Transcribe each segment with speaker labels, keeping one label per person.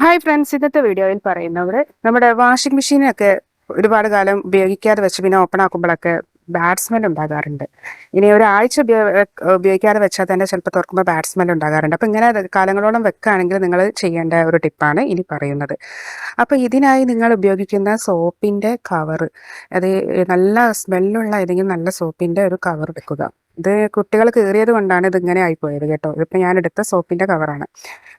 Speaker 1: Hi friends ഇന്നത്തെ വീഡിയോയിൽ പറയുന്നത് നമ്മുടെ വാഷിംഗ് മെഷീനൊക്കെ ഒരുപാട് കാലം ഉപയോഗിക്കാതെ വെച്ച് പിന്നെ ഓപ്പൺ ആക്കുമ്പോഴൊക്കെ ബാഡ് സ്മെൽ ഉണ്ടാകാറുണ്ട്. ഇനി ഒരാഴ്ച ഉപയോ- ഉപയോഗിക്കാതെ വെച്ചാൽ തന്നെ ചിലപ്പോൾ തുറക്കുമ്പോൾ ബാഡ് സ്മെൽ ഉണ്ടാകാറുണ്ട്. അപ്പോൾ ഇങ്ങനെ കാലങ്ങളോളം വെക്കുകയാണെങ്കിൽ നിങ്ങൾ ചെയ്യേണ്ട ഒരു ടിപ്പാണ് ഇനി പറയുന്നത്. അപ്പോൾ ഇതിനായി നിങ്ങൾ ഉപയോഗിക്കുന്ന സോപ്പിന്റെ കവർ അത് നല്ല സ്മെല്ലുള്ള ഏതെങ്കിലും നല്ല സോപ്പിന്റെ ഒരു കവർ വെക്കുക. ഇത് കുട്ടികൾ കീറിയത് കൊണ്ടാണ് ഇതിങ്ങനെ ആയിപ്പോയത് കേട്ടോ. ഇതിപ്പോൾ ഞാൻ എടുത്ത സോപ്പിന്റെ കവറാണ്.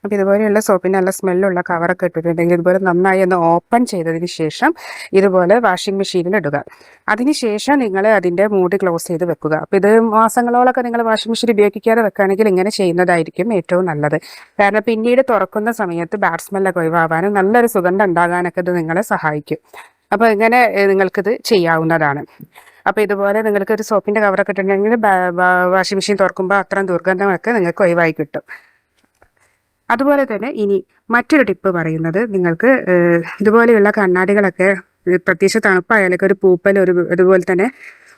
Speaker 1: അപ്പോൾ ഇതുപോലെയുള്ള സോപ്പിന് നല്ല സ്മെല്ലുള്ള കവറൊക്കെ ഇട്ടിട്ടുണ്ടെങ്കിൽ ഇതുപോലെ നന്നായി ഒന്ന് ഓപ്പൺ ചെയ്തതിന് ശേഷം ഇതുപോലെ വാഷിംഗ് മെഷീനിൽ ഇടുക. അതിനുശേഷം നിങ്ങൾ അതിന്റെ മൂടി ക്ലോസ് ചെയ്ത് വെക്കുക. അപ്പോൾ ഇത് മാസങ്ങളോളൊക്കെ നിങ്ങൾ വാഷിംഗ് മെഷീൻ ഉപയോഗിക്കാതെ വെക്കുകയാണെങ്കിൽ ഇങ്ങനെ ചെയ്യുന്നതായിരിക്കും ഏറ്റവും നല്ലത്. കാരണം പിന്നീട് തുറക്കുന്ന സമയത്ത് ബാഡ് സ്മെല്ലൊക്കെ ഒഴിവാകാനും നല്ലൊരു സുഗന്ധം ഉണ്ടാകാനൊക്കെ ഇത് നിങ്ങളെ സഹായിക്കും. അപ്പോൾ ഇങ്ങനെ നിങ്ങൾക്കിത് ചെയ്യാവുന്നതാണ്. അപ്പോൾ ഇതുപോലെ നിങ്ങൾക്ക് ഒരു സോപ്പിന്റെ കവറൊക്കെ ഇട്ടിട്ടുണ്ടെങ്കിൽ വാഷിംഗ് മെഷീൻ തുറക്കുമ്പോൾ അത്രയും ദുർഗന്ധമൊക്കെ നിങ്ങൾക്ക് ഒഴിവായി കിട്ടും. അതുപോലെ തന്നെ ഇനി മറ്റൊരു ടിപ്പ് പറയുന്നത് നിങ്ങൾക്ക് ഇതുപോലെയുള്ള കണ്ണാടികളൊക്കെ പ്രത്യേകിച്ച് തണുപ്പായാലൊക്കെ ഒരു പൂപ്പൽ ഒരു ഇതുപോലെ തന്നെ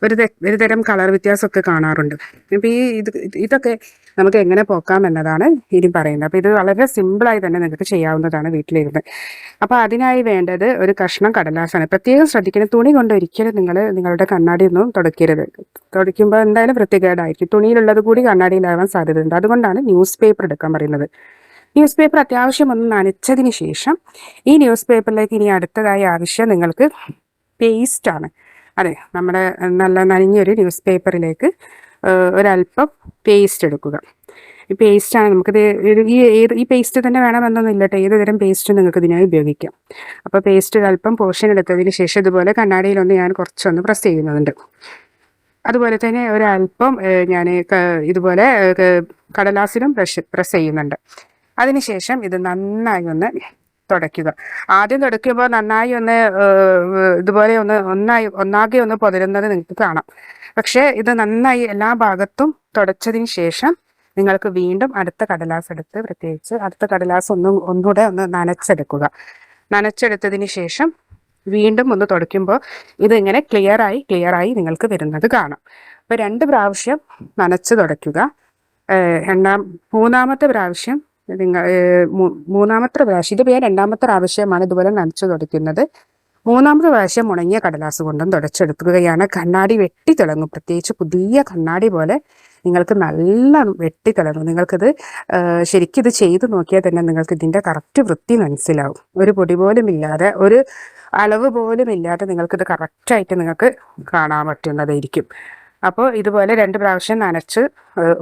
Speaker 1: ഒരു ഒരു തരം കളർ വ്യത്യാസമൊക്കെ കാണാറുണ്ട്. അപ്പോൾ ഈ ഇത് ഇതൊക്കെ നമുക്ക് എങ്ങനെ പോക്കാം എന്നതാണ് ഇനി പറയുന്നത്. അപ്പോൾ ഇത് വളരെ സിമ്പിളായി തന്നെ നിങ്ങൾക്ക് ചെയ്യാവുന്നതാണ് വീട്ടിലിരുന്ന്. അപ്പോൾ അതിനായി വേണ്ടത് ഒരു കഷ്ണം കടലാസാണ്. പ്രത്യേകം ശ്രദ്ധിക്കണം. തുണി കൊണ്ട് ഒരിക്കലും നിങ്ങൾ നിങ്ങളുടെ കണ്ണാടി ഒന്നും തുടയ്ക്കരുത്. തുടയ്ക്കുമ്പോൾ എന്തായാലും വൃത്തികേടായിരിക്കും. തുണിയിലുള്ളത് കൂടി കണ്ണാടിയിലാവാൻ സാധ്യതയുണ്ട്. അതുകൊണ്ടാണ് ന്യൂസ് പേപ്പർ എടുക്കാൻ പറയുന്നത്. ന്യൂസ് പേപ്പർ അത്യാവശ്യം ഒന്ന് നനച്ചതിന് ശേഷം ഈ ന്യൂസ് പേപ്പറിലേക്ക് ഇനി അടുത്തതായി ആവശ്യം നിങ്ങൾക്ക് പേസ്റ്റാണ് അതെ നമ്മുടെ നല്ല നനഞ്ഞൊരു ന്യൂസ് പേപ്പറിലേക്ക് ഒരല്പം പേസ്റ്റ് എടുക്കുക. ഈ പേസ്റ്റാണ് നമുക്കിത് ഈ ഏത് ഈ പേസ്റ്റ് തന്നെ വേണമെന്നൊന്നുമില്ല കേട്ടോ ഏത് തരം പേസ്റ്റ് നിങ്ങൾക്ക് ഇതിനായി ഉപയോഗിക്കാം. അപ്പോൾ പേസ്റ്റ് അല്പം പോർഷൻ എടുത്തതിന് ശേഷം ഇതുപോലെ കണ്ണാടിയിലൊന്ന് ഞാൻ കുറച്ചൊന്ന് പ്രസ് ചെയ്യുന്നുണ്ട്. അതുപോലെ തന്നെ ഒരല്പം ഞാൻ ഇതുപോലെ കടലാസിലും പ്രഷ് പ്രസ് ചെയ്യുന്നുണ്ട്. അതിനുശേഷം ഇത് നന്നായി ഒന്ന് തുടയ്ക്കുക. ആദ്യം തുടയ്ക്കുമ്പോൾ നന്നായി ഒന്ന് ഇതുപോലെ ഒന്ന് ഒന്നായി ഒന്നാകെ ഒന്ന് പൊതിരുന്നത് നിങ്ങൾക്ക് കാണാം. പക്ഷേ ഇത് നന്നായി എല്ലാ ഭാഗത്തും തുടച്ചതിന് ശേഷം നിങ്ങൾക്ക് വീണ്ടും അടുത്ത കടലാസ് എടുത്ത് പ്രത്യേകിച്ച് അടുത്ത കടലാസ് ഒന്നും ഒന്നുകൂടെ ഒന്ന് നനച്ചെടുക്കുക. നനച്ചെടുത്തതിന് ശേഷം വീണ്ടും ഒന്ന് തുടയ്ക്കുമ്പോൾ ഇതിങ്ങനെ ക്ലിയറായി ക്ലിയറായി നിങ്ങൾക്ക് വരുന്നത് കാണാം. അപ്പോൾ രണ്ട് പ്രാവശ്യം നനച്ച് തുടയ്ക്കുക. രണ്ടാം മൂന്നാമത്തെ പ്രാവശ്യം നിങ്ങൾ മൂന്നാമത്തെ പ്രാവശ്യം ഇത് ഞാൻ രണ്ടാമത്തെ പ്രാവശ്യമാണ് ഇതുപോലെ നനച്ചു തുടയ്ക്കുന്നത്. മൂന്നാമത്തെ പ്രാവശ്യം ഉണങ്ങിയ കടലാസ് കൊണ്ടും തുടച്ചെടുക്കുകയാണ്. കണ്ണാടി വെട്ടി തിളങ്ങും. പ്രത്യേകിച്ച് പുതിയ കണ്ണാടി പോലെ നിങ്ങൾക്ക് നല്ല വെട്ടി തിളങ്ങും. നിങ്ങൾക്കിത് ശരിക്കും ഇത് ചെയ്ത് നോക്കിയാൽ തന്നെ നിങ്ങൾക്ക് ഇതിന്റെ കറക്റ്റ് വൃത്തി മനസ്സിലാവും. ഒരു പൊടി പോലും ഇല്ലാതെ ഒരു അളവ് പോലും ഇല്ലാതെ നിങ്ങൾക്കിത് കറക്റ്റായിട്ട് നിങ്ങൾക്ക് കാണാൻ പറ്റുന്നതായിരിക്കും. അപ്പോൾ ഇതുപോലെ രണ്ട് പ്രാവശ്യം നനച്ച്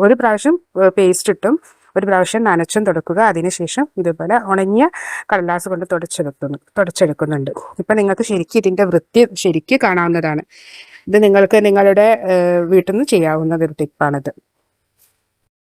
Speaker 1: ഒരു പ്രാവശ്യം പേസ്റ്റ് ഇട്ടും. ഒരു പ്രാവശ്യം നനച്ചും തുടക്കുക. അതിനുശേഷം ഇതുപോലെ ഉണങ്ങിയ കടലാസ് കൊണ്ട് തുടച്ചെടുക്കുന്നു തുടച്ചെടുക്കുന്നുണ്ട്. ഇപ്പം നിങ്ങൾക്ക് ശരിക്കും ഇതിന്റെ വൃത്തി ശരിക്കും കാണാവുന്നതാണ്. ഇത് നിങ്ങൾക്ക് നിങ്ങളുടെ വീട്ടിൽ നിന്ന് ചെയ്യാവുന്ന ഒരു ടിപ്പാണിത്.